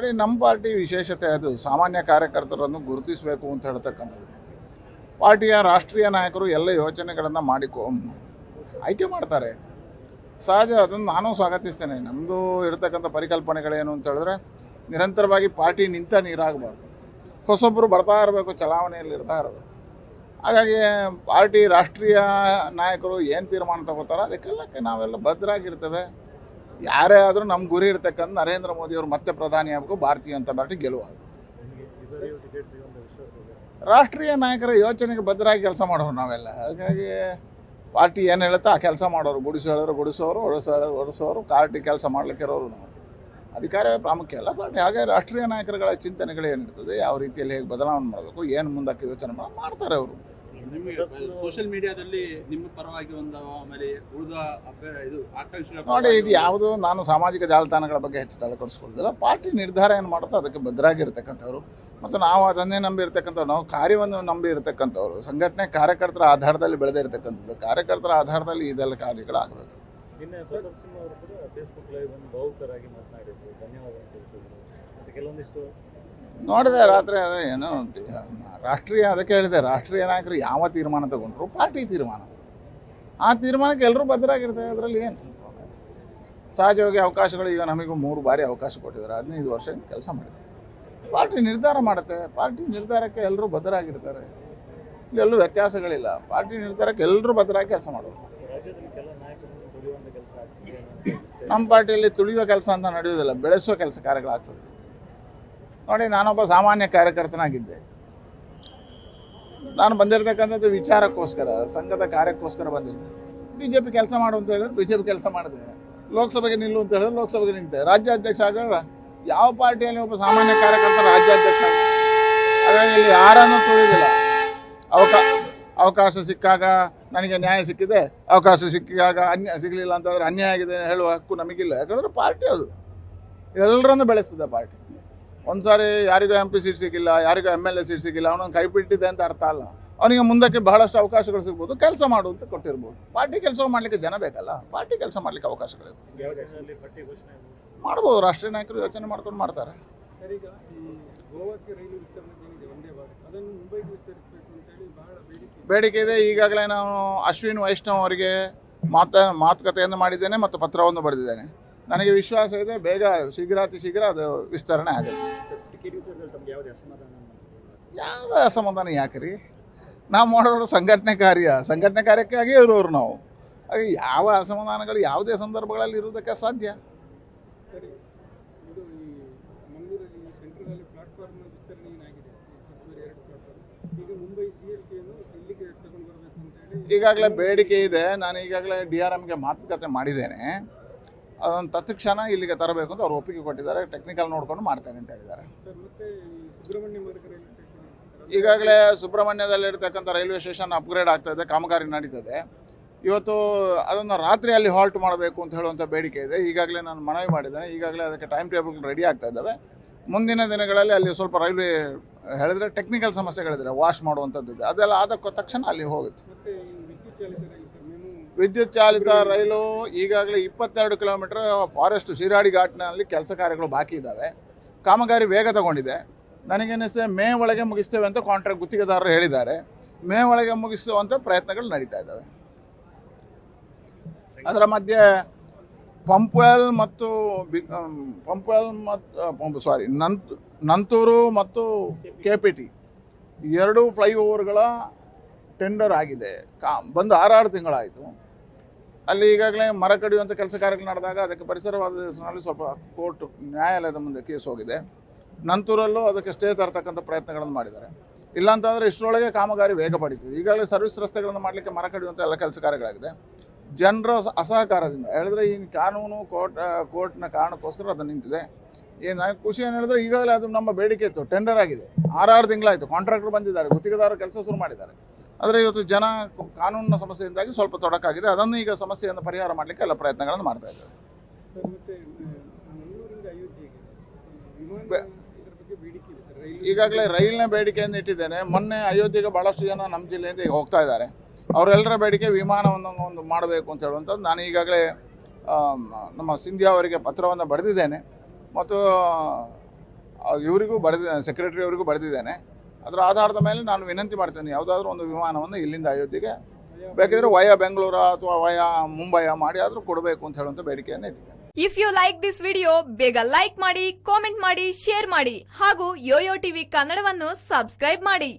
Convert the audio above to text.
ನೋಡಿ ನಮ್ಮ ಪಾರ್ಟಿ ವಿಶೇಷತೆ ಅದು. ಸಾಮಾನ್ಯ ಕಾರ್ಯಕರ್ತರನ್ನು ಗುರುತಿಸಬೇಕು ಅಂತ ಹೇಳ್ತಕ್ಕಂಥದ್ದು. ಪಾರ್ಟಿಯ ರಾಷ್ಟ್ರೀಯ ನಾಯಕರು ಎಲ್ಲ ಯೋಚನೆಗಳನ್ನು ಮಾಡಿಕೊ ಆಯ್ಕೆ ಮಾಡ್ತಾರೆ. ಸಹಜ, ಅದನ್ನು ನಾನು ಸ್ವಾಗತಿಸ್ತೇನೆ. ನಮ್ಮದು ಇರತಕ್ಕಂಥ ಪರಿಕಲ್ಪನೆಗಳೇನು ಅಂತ ಹೇಳಿದ್ರೆ, ನಿರಂತರವಾಗಿ ಪಾರ್ಟಿ ನಿಂತ ನೀರಾಗಬಾರ್ದು. ಹೊಸೊಬ್ಬರು ಬರ್ತಾ ಇರಬೇಕು, ಚಲಾವಣೆಯಲ್ಲಿ ಇರ್ತಾ ಇರಬೇಕು. ಹಾಗಾಗಿ ಪಾರ್ಟಿ ರಾಷ್ಟ್ರೀಯ ನಾಯಕರು ಏನು ತೀರ್ಮಾನ ತಗೋತಾರೋ ಅದಕ್ಕೆಲ್ಲಕ್ಕೆ ನಾವೆಲ್ಲ ಭದ್ರಾಗಿರ್ತೇವೆ. ಯಾರೇ ಆದರೂ ನಮ್ಮ ಗುರಿ ಇರ್ತಕ್ಕಂಥ ನರೇಂದ್ರ ಮೋದಿಯವರು ಮತ್ತೆ ಪ್ರಧಾನಿ ಆಗಬೇಕು, ಭಾರತೀಯ ಜನತಾ ಪಾರ್ಟಿ ಗೆಲುವು ರಾಷ್ಟ್ರೀಯ ನಾಯಕರ ಯೋಚನೆಗೆ ಭದ್ರಾಗಿ ಕೆಲಸ ಮಾಡೋರು ನಾವೆಲ್ಲ. ಹಾಗಾಗಿ ಪಾರ್ಟಿ ಏನು ಹೇಳುತ್ತೋ ಆ ಕೆಲಸ ಮಾಡೋರು. ಗುಡಿಸು ಹೇಳಿದ್ರೆ ಗುಡಿಸೋರು ಒಡಿಸೋ ಹೇಳಿದ್ರೆ ಒಡಿಸೋರು ಪಾರ್ಟಿ ಕೆಲಸ ಮಾಡ್ಲಿಕ್ಕೆ ಇರೋರು ನಾವು. ಅಧಿಕಾರವೇ ಪ್ರಾಮುಖ್ಯ ಅಲ್ಲ ಪಾರ್ಟಿ ಹಾಗೆ ರಾಷ್ಟ್ರೀಯ ನಾಯಕರುಗಳ ಚಿಂತನೆಗಳು ಏನಿರ್ತದೆ ಯಾವ ರೀತಿಯಲ್ಲಿ ಹೇಗೆ ಬದಲಾವಣೆ ಮಾಡಬೇಕು, ಏನು ಮುಂದಕ್ಕೆ ಯೋಚನೆ ಮಾಡಿ, ಮಾಡ್ತಾರೆ ಅವರು. ಸೋಷಿಯಲ್ ಮೀಡಿಯಾದಲ್ಲಿ ನಿಮ್ಮ ಪರವಾಗಿ ಒಂದು ಆಮೇಲೆ ಉಳಿದ ಇದು ಆಕಾಂಕ್ಷಿಗಳ ನೋಡಿ ಇದು ಯಾವುದು ನಾನು ಸಾಮಾಜಿಕ ಜಾಲತಾಣಗಳ ಬಗ್ಗೆ ಹೆಚ್ಚು ತಲೆ ಕೊಡಿಸ್ಕೊಳ್ಳೋದಿಲ್ಲ ಪಾರ್ಟಿ ನಿರ್ಧಾರ ಏನು ಮಾಡುತ್ತೋ ಅದಕ್ಕೆ ಭದ್ರಾಗಿರ್ತಕ್ಕಂಥವ್ರು. ಮತ್ತು ನಾವು ಅದನ್ನೇ ನಂಬಿ ಇರ್ತಕ್ಕಂಥವ್ರು ನಾವು ಕಾರ್ಯವನ್ನು ನಂಬಿ ಇರ್ತಕ್ಕಂಥವ್ರು ಸಂಘಟನೆ ಕಾರ್ಯಕರ್ತರ ಆಧಾರದಲ್ಲಿ ಬೆಳೆದೇ ಇರತಕ್ಕಂಥದ್ದು ಕಾರ್ಯಕರ್ತರ ಆಧಾರದಲ್ಲಿ ಇದೆಲ್ಲ ಕಾರ್ಯಗಳಾಗಬೇಕು. ನಿನ್ನೆ ಪ್ರತಾಪ್ ಸಿಂಹ ಅವರು ಕೂಡ ಫೇಸ್ಬುಕ್ ಲೈವ್ ಒಂದು ಭಾವುಕರಾಗಿ ಮಾತನಾಡಿದ್ರು. ಧನ್ಯವಾದ ಕೆಲವೊಂದಿಷ್ಟು ನೋಡಿದೆ ರಾತ್ರಿ ಅದ ಏನೋ ರಾಷ್ಟ್ರೀಯ ಅದಕ್ಕೆ ಹೇಳಿದೆ, ರಾಷ್ಟ್ರೀಯ ನಾಯಕರು ಯಾವ ತೀರ್ಮಾನ ತಗೊಂಡ್ರು? ಪಾರ್ಟಿ ತೀರ್ಮಾನ. ಆ ತೀರ್ಮಾನಕ್ಕೆ ಎಲ್ಲರೂ ಭದ್ರಾಗಿರ್ತೇವೆ ಅದರಲ್ಲಿ ಏನು ಸಹಜವಾಗಿ ಅವಕಾಶಗಳು ಈಗ ನಮಗೂ ಮೂರು ಬಾರಿ ಅವಕಾಶ ಕೊಟ್ಟಿದ್ದಾರೆ, ಹದಿನೈದು ವರ್ಷ ಕೆಲಸ ಮಾಡಿದೆ ಪಾರ್ಟಿ ನಿರ್ಧಾರ ಮಾಡುತ್ತೆ, ಪಾರ್ಟಿ ನಿರ್ಧಾರಕ್ಕೆ ಎಲ್ಲರೂ ಭದ್ರಾಗಿರ್ತಾರೆ ಇಲ್ಲೆಲ್ಲೂ ವ್ಯತ್ಯಾಸಗಳಿಲ್ಲ. ಪಾರ್ಟಿ ನಿರ್ಧಾರಕ್ಕೆ ಎಲ್ಲರೂ ಭದ್ರಾಗಿ ಕೆಲಸ ಆಗ್ತಿದೆ ನಮ್ಮ ಪಾರ್ಟಿಯಲ್ಲಿ ತುಳಿಯುವ ಕೆಲಸ ಅಂತ ನಡೆಯುವುದಿಲ್ಲ, ಬೆಳೆಸುವ ಕೆಲಸ ಕಾರ್ಯಗಳಾಗ್ತದೆ. ನೋಡಿ, ನಾನೊಬ್ಬ ಸಾಮಾನ್ಯ ಕಾರ್ಯಕರ್ತನಾಗಿದ್ದೆ. ನಾನು ಬಂದಿರತಕ್ಕಂಥದ್ದು ವಿಚಾರಕ್ಕೋಸ್ಕರ, ಸಂಘದ ಕಾರ್ಯಕ್ಕೋಸ್ಕರ ಬಂದಿದ್ದೆ. ಬಿ ಜೆ ಪಿ ಕೆಲಸ ಮಾಡು ಅಂತ ಹೇಳಿದ್ರೆ ಬಿ ಜೆ ಪಿ ಕೆಲಸ ಮಾಡಿದೆ. ಲೋಕಸಭೆಗೆ ನಿಲ್ಲು ಅಂತ ಹೇಳಿದ್ರೆ ಲೋಕಸಭೆಗೆ ನಿಂತೆ. ರಾಜ್ಯಾಧ್ಯಕ್ಷ ಆಗ ಯಾವ ಪಾರ್ಟಿಯಲ್ಲಿ ಒಬ್ಬ ಸಾಮಾನ್ಯ ಕಾರ್ಯಕರ್ತ ರಾಜ್ಯಾಧ್ಯಕ್ಷ ಹಾಗಾಗಿ ಇಲ್ಲಿ ಯಾರನ್ನು ತುಳಿದಿಲ್ಲ. ಅವಕಾ, ಅವಕಾಶ ಸಿಕ್ಕಾಗ ನನಗೆ ನ್ಯಾಯ ಸಿಕ್ಕಿದೆ. ಅವಕಾಶ ಸಿಕ್ಕಾಗ ಅನ್ಯ, ಸಿಗಲಿಲ್ಲ ಅಂತಂದ್ರೆ ಅನ್ಯಾಯ ಆಗಿದೆ ಹೇಳುವ ಹಕ್ಕು ನಮಗಿಲ್ಲ. ಯಾಕಂದ್ರೆ ಪಾರ್ಟಿ ಅದು. ಎಲ್ಲರನ್ನು ಬೆಳೆಸ್ತದೆ ಪಾರ್ಟಿ. ಒಂದು ಸಾರಿ ಯಾರಿಗೂ ಎಂ ಪಿ ಸೀಟ್ ಸಿಕ್ಕಿಲ್ಲ ಯಾರಿಗೂ ಎಂ ಎಲ್ ಎ ಸೀಟ್ ಸಿಕ್ಕಿಲ್ಲ ಅವನೊಂದು ಕೈ ಬಿಟ್ಟಿದೆ ಅಂತ ಅರ್ಥ ಅಲ್ಲ. ಅವನಿಗೆ ಮುಂದಕ್ಕೆ ಬಹಳಷ್ಟು ಅವಕಾಶಗಳು ಸಿಗ್ಬೋದು ಕೆಲಸ ಮಾಡು ಅಂತ ಕೊಟ್ಟಿರ್ಬೋದು. ಪಾರ್ಟಿ ಕೆಲಸ ಮಾಡಲಿಕ್ಕೆ ಜನ ಬೇಕಲ್ಲ ಪಾರ್ಟಿ ಕೆಲಸ ಮಾಡಲಿಕ್ಕೆ ಅವಕಾಶಗಳಿವೆ? ಮಾಡ್ಬೋದು ರಾಷ್ಟ್ರೀಯ ನಾಯಕರು ಯೋಚನೆ ಮಾಡ್ಕೊಂಡು ಮಾಡ್ತಾರೆ. ಬೇಡಿಕೆ ಇದೆ. ಈಗಾಗಲೇ ನಾನು ಅಶ್ವಿನ್ ವೈಷ್ಣವ್ ಅವರಿಗೆ ಮಾತ ಮಾತುಕತೆಯನ್ನು ಮಾಡಿದ್ದೇನೆ ಮತ್ತು ಪತ್ರವನ್ನು ಬರೆದಿದ್ದೇನೆ. ನನಗೆ ವಿಶ್ವಾಸ ಇದೆ, ಬೇಗ ಶೀಘ್ರಾತಿ ಶೀಘ್ರ ಅದು ವಿಸ್ತರಣೆ ಆಗುತ್ತೆ. ಯಾವುದೇ ಅಸಮಾಧಾನ ಯಾಕ್ರಿ ನಾವು ಮಾಡೋರು ಸಂಘಟನೆ ಕಾರ್ಯ ಸಂಘಟನೆ ಕಾರ್ಯಕ್ಕಾಗಿ ಇರೋರು ನಾವು. ಹಾಗೆ ಯಾವ ಅಸಮಾಧಾನಗಳು ಯಾವುದೇ ಸಂದರ್ಭಗಳಲ್ಲಿ ಇರುವುದಕ್ಕೆ ಸಾಧ್ಯ? ಈಗಾಗಲೇ ಬೇಡಿಕೆ ಇದೆ. ನಾನು ಈಗಾಗಲೇ ಡಿ ಆರ್ ಎಮ್ಗೆ ಮಾತುಕತೆ ಮಾಡಿದ್ದೇನೆ. ಅದೊಂದು ತತ್ಕ್ಷಣ ಇಲ್ಲಿಗೆ ತರಬೇಕು ಅಂತ ಅವ್ರು ಒಪ್ಪಿಗೆ ಕೊಟ್ಟಿದ್ದಾರೆ. ಟೆಕ್ನಿಕಲ್ ನೋಡ್ಕೊಂಡು ಮಾಡ್ತೇನೆ ಅಂತ ಹೇಳಿದ್ದಾರೆ. ಈಗಾಗಲೇ ಸುಬ್ರಹ್ಮಣ್ಯದಲ್ಲಿರ್ತಕ್ಕಂಥ ರೈಲ್ವೆ ಸ್ಟೇಷನ್ ಅಪ್ಗ್ರೇಡ್ ಆಗ್ತಾ ಇದೆ ಕಾಮಗಾರಿ ನಡೀತದೆ. ಇವತ್ತು ಅದನ್ನು ರಾತ್ರಿ ಅಲ್ಲಿ ಹಾಲ್ಟ್ ಮಾಡಬೇಕು ಅಂತ ಹೇಳುವಂಥ ಬೇಡಿಕೆ ಇದೆ. ಈಗಾಗಲೇ ನಾನು ಮನವಿ ಮಾಡಿದ್ದೇನೆ. ಈಗಾಗಲೇ ಅದಕ್ಕೆ ಟೈಮ್ ಟೇಬಲ್ ರೆಡಿ ಆಗ್ತಾ ಇದ್ದಾವೆ. ಮುಂದಿನ ದಿನಗಳಲ್ಲಿ ಅಲ್ಲಿ ಸ್ವಲ್ಪ ರೈಲ್ವೆ ಹೇಳಿದ್ರೆ ಟೆಕ್ನಿಕಲ್ ಸಮಸ್ಯೆಗಳಿದ್ರೆ ವಾಶ್ ಮಾಡುವಂಥದ್ದು ಇದೆ. ಅದೆಲ್ಲ ಆದಕ್ಕೂ ತಕ್ಷಣ ಅಲ್ಲಿ ಹೋಗುತ್ತೆ. ವಿದ್ಯುತ್ ಚಾಲಿತ ರೈಲು ಈಗಾಗಲೇ ಇಪ್ಪತ್ತೆರಡು ಕಿಲೋಮೀಟರ್ ಫಾರೆಸ್ಟ್ ಶಿರಾಡಿ ಘಾಟ್ನಲ್ಲಿ ಕೆಲಸ ಕಾರ್ಯಗಳು ಬಾಕಿ ಇದ್ದಾವೆ. ಕಾಮಗಾರಿ ವೇಗ ತಗೊಂಡಿದೆ. ನನಗೇನಿಸ್ತದೆ ಮೇ ಒಳಗೆ ಮುಗಿಸ್ತೇವೆ ಅಂತ ಕಾಂಟ್ರಾಕ್ಟ್ ಗುತ್ತಿಗೆದಾರರು ಹೇಳಿದ್ದಾರೆ. ಮೇ ಒಳಗೆ ಮುಗಿಸುವಂಥ ಪ್ರಯತ್ನಗಳು ನಡೀತಾ ಇದ್ದಾವೆ. ಅದರ ಮಧ್ಯೆ ಪಂಪ್ವೆಲ್ ಮತ್ತು ಪಂಪ್ವೆಲ್ ಮತ್ತು ಸಾರಿ ನಂತ್, ನಂತೂರು ಮತ್ತು ಕೆ ಪಿ ಟಿ ಎರಡೂ ಫ್ಲೈಓವರ್ಗಳ ಟೆಂಡರ್ ಆಗಿದೆ. ಕಾ, ಬಂದು ಆರಾರು ತಿಂಗಳಾಯಿತು. ಅಲ್ಲಿ ಈಗಾಗಲೇ ಮರ ಕಡಿಯುವಂಥ ಕೆಲಸ ಕಾರ್ಯಗಳು ನಡೆದಾಗ ಅದಕ್ಕೆ ಪರಿಸರವಾದ ಹೆಸರಿನಲ್ಲಿ ಸ್ವಲ್ಪ ಕೋರ್ಟ್, ನ್ಯಾಯಾಲಯದ ಮುಂದೆ ಕೇಸ್ ಹೋಗಿದೆ. ನಂತರಲ್ಲೂ ಅದಕ್ಕೆ ಸ್ಟೇ ತರತಕ್ಕಂಥ ಪ್ರಯತ್ನಗಳನ್ನು ಮಾಡಿದ್ದಾರೆ. ಇಲ್ಲಾಂತಂದರೆ ಇಷ್ಟರೊಳಗೆ ಕಾಮಗಾರಿ ವೇಗ ಪಡೀತಿದೆ. ಈಗಾಗಲೇ ಸರ್ವಿಸ್ ರಸ್ತೆಗಳನ್ನು ಮಾಡಲಿಕ್ಕೆ ಮರ ಕಡಿಯುವಂಥ ಎಲ್ಲ ಕೆಲಸ ಕಾರ್ಯಗಳಾಗಿದೆ. ಜನರ ಅಸಹಕಾರದಿಂದ, ಹೇಳಿದ್ರೆ ಈ ಕಾನೂನು ಕೋರ್ಟ್ ಕೋರ್ಟ್ನ ಕಾರಣಕ್ಕೋಸ್ಕರ ಅದು ನಿಂತಿದೆ. ಏನು ಖುಷಿ ಏನು ಹೇಳಿದ್ರೆ ಈಗಾಗಲೇ ಅದು ನಮ್ಮ ಬೇಡಿಕೆ ಇತ್ತು. ಟೆಂಡರ್ ಆಗಿದೆ. ಆರಾರು ತಿಂಗಳಾಯಿತು. ಕಾಂಟ್ರಾಕ್ಟರ್ ಬಂದಿದ್ದಾರೆ. ಗುತ್ತಿಗೆದಾರರು ಕೆಲಸ ಶುರು ಮಾಡಿದ್ದಾರೆ. ಆದರೆ ಇವತ್ತು ಜನ ಕಾನೂನಿನ ಸಮಸ್ಯೆಯಿಂದಾಗಿ ಸ್ವಲ್ಪ ತೊಡಕಾಗಿದೆ. ಅದನ್ನು ಈಗ ಸಮಸ್ಯೆಯನ್ನು ಪರಿಹಾರ ಮಾಡಲಿಕ್ಕೆ ಎಲ್ಲ ಪ್ರಯತ್ನಗಳನ್ನು ಮಾಡ್ತಾ ಇದ್ದಾರೆ. ಈಗಾಗಲೇ ರೈಲಿನ ಬೇಡಿಕೆಯನ್ನು ಇಟ್ಟಿದ್ದೇನೆ. ಮೊನ್ನೆ ಅಯೋಧ್ಯೆಗೆ ಭಾಳಷ್ಟು ಜನ ನಮ್ಮ ಜಿಲ್ಲೆಯಿಂದ ಈಗ ಹೋಗ್ತಾ ಇದ್ದಾರೆ. ಅವರೆಲ್ಲರ ಬೇಡಿಕೆ ವಿಮಾನವನ್ನು ಒಂದು ಮಾಡಬೇಕು ಅಂತ ಹೇಳುವಂಥದ್ದು. ನಾನು ಈಗಾಗಲೇ ನಮ್ಮ ಸಿಂಧ್ಯಾ ಅವರಿಗೆ ಪತ್ರವನ್ನು ಬರೆದಿದ್ದೇನೆ. ಮತ್ತು ಇವರಿಗೂ ಬರೆದ ಸೆಕ್ರೆಟರಿ ಅವರಿಗೂ ಬರೆದಿದ್ದೇನೆ. ಅದರ ಆಧಾರದ ಮೇಲೆ ನಾನು ವಿನಂತಿ ಮಾಡ್ತೇನೆ, ಯಾವುದಾದ್ರೂ ಒಂದು ವಿಮಾನವನ್ನು ಇಲ್ಲಿಂದ ಅಯೋಧ್ಯೆಗೆ ಬೇಕಿದ್ರೆ ವಯ ಬೆಂಗಳೂರು ಅಥವಾ ವಯ ಮುಂಬಯ ಮಾಡಿ ಆದರೂ ಕೊಡಬೇಕು ಅಂತ ಹೇಳುವಂತ ಬೇಡಿಕೆಯನ್ನು ಇಟ್ಟಿದ್ದೇನೆ. If you like this video ಬೇಗ ಲೈಕ್ ಮಾಡಿ ಕಾಮೆಂಟ್ ಮಾಡಿ ಶೇರ್ ಮಾಡಿ ಹಾಗೂ ಯೋಯೋ ಟಿವಿ ಕನ್ನಡವನ್ನು ಸಬ್ಸ್ಕ್ರೈಬ್ ಮಾಡಿ.